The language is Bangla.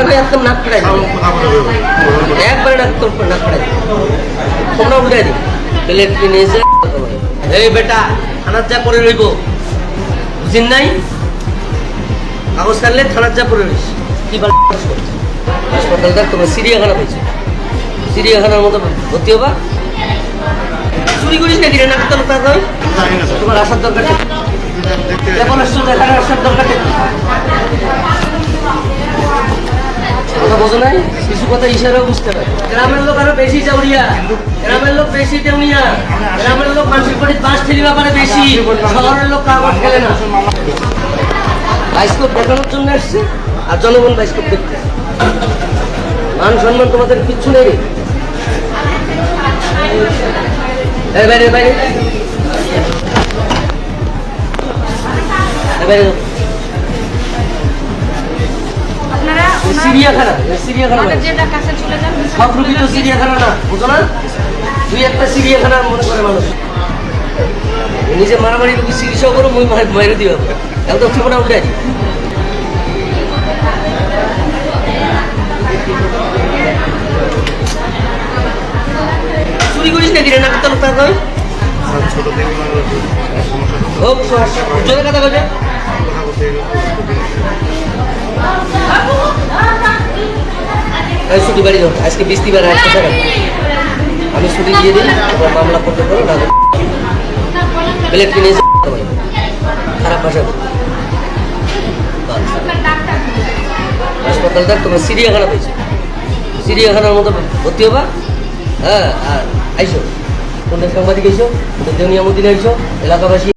আমি একদম নাক ফেরাই একবারে নাক তোর নাক ফেরাই তোমরা উঠে দিই কিনে এসে এই বেটা থানার যা করে রইব। বুঝিন নাই? কাগজ কাটলে থানার যা করে রইস। কি হাসপাতালটা তোমার পেয়েছ চিড়িয়াখানার মতো ভর্তি হবা। চুরি করিস নাকি রে নাক তোমার আসার দরকার এখন আসছো এখানে আসার দরকার বোঝো নাই কিছু কথা ইশারা বুঝতে পারে। গ্রামের লোক আরও বেশি চাউরিয়া গ্রামের লোক বেশি দেউনিয়া গ্রামের লোক মানুষের কোটি পাঁচ ঠেলি ব্যাপারে বেশি। শহরের লোক কাগজ খেলে না। বাইস্কোপ দেখানোর জন্য আসছে আর জনগণ বাইস্কোপ দেখতে। মান সম্মান তোমাদের কিচ্ছু নেই। বাইরে বাইরে। বাইরে। চলে যান সব রুগী তো চিড়িয়াখানা না বুঝো না তুই একটা চিড়িয়াখানা মনে করে মানুষ নিজে মারামারি রুগী চিকিৎসা করো মুই মার- দিও একদম ঠিকানা উঠে দি চুরি করিস নাকি রে নাকি তোর তা কই ছোট থেকে হোক জোরে কথা বলছে যাও। আজকে বৃষ্টিবার আজকে স্যার আমি ছুটি দিয়ে দিই, তারপর মামলা করতে পারো, না প্লেট কিনে খারাপ ভাষা। হাসপাতালটা তোমার চিড়িয়াখানা পেয়েছ চিড়িয়াখানার মতো ভর্তি হবা। হ্যাঁ আর আইসো। কোনটা সাংবাদিক আইসো দেউনিয়া মন্দিরে আইসো এলাকাবাসী